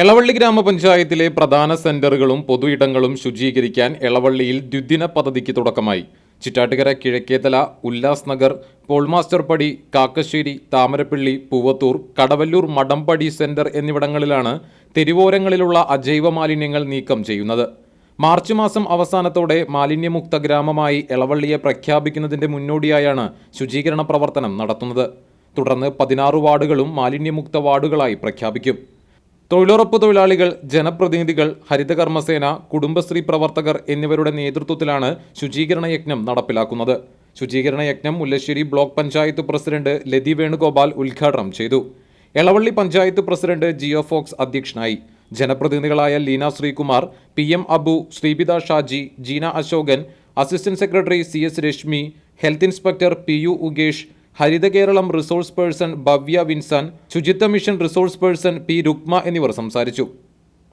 എളവള്ളി ഗ്രാമപഞ്ചായത്തിലെ പ്രധാന സെന്ററുകളും പൊതു ഇടങ്ങളും ശുചീകരിക്കാൻ എളവള്ളിയിൽ ദ്വിദിന പദ്ധതിക്ക് തുടക്കമായി. ചിറ്റാട്ടുകര കിഴക്കേതല ഉല്ലാസ് നഗർ പോൾമാസ്റ്റർ പടി കാക്കശ്ശേരി താമരപ്പള്ളി പൂവത്തൂർ കടവല്ലൂർ മടമ്പടി സെന്റർ എന്നിവിടങ്ങളിലാണ് തെരുവോരങ്ങളിലുള്ള അജൈവ മാലിന്യങ്ങൾ നീക്കം ചെയ്യുന്നത്. മാർച്ച് മാസം അവസാനത്തോടെ മാലിന്യമുക്ത ഗ്രാമമായി എളവള്ളിയെ പ്രഖ്യാപിക്കുന്നതിന്റെ മുന്നോടിയായാണ് ശുചീകരണ പ്രവർത്തനം നടത്തുന്നത്. തുടർന്ന് പതിനാറ് വാർഡുകളും മാലിന്യമുക്ത വാർഡുകളായി പ്രഖ്യാപിക്കും. തൊഴിലുറപ്പ് തൊഴിലാളികൾ ജനപ്രതിനിധികൾ ഹരിതകർമ്മസേന കുടുംബശ്രീ പ്രവർത്തകർ എന്നിവരുടെ നേതൃത്വത്തിലാണ് ശുചീകരണ യജ്ഞം നടപ്പിലാക്കുന്നത്. ശുചീകരണ യജ്ഞം മുല്ലശ്ശേരി ബ്ലോക്ക് പഞ്ചായത്ത് പ്രസിഡന്റ് ലതി വേണുഗോപാൽ ഉദ്ഘാടനം ചെയ്തു. എളവള്ളി പഞ്ചായത്ത് പ്രസിഡന്റ് ജിയോ ഫോക്സ് അധ്യക്ഷനായി. ജനപ്രതിനിധികളായ Leena Sreekumar P M Abu Sreepitha Shaji Jeena Ashokan assistant secretary C S Reshmi health inspector P U Ugesh Haritha Keralam resource person Bhavya Vinson ശുചിത്വ mission resource person P Rukma എന്നിവർ സംസാരിച്ചു.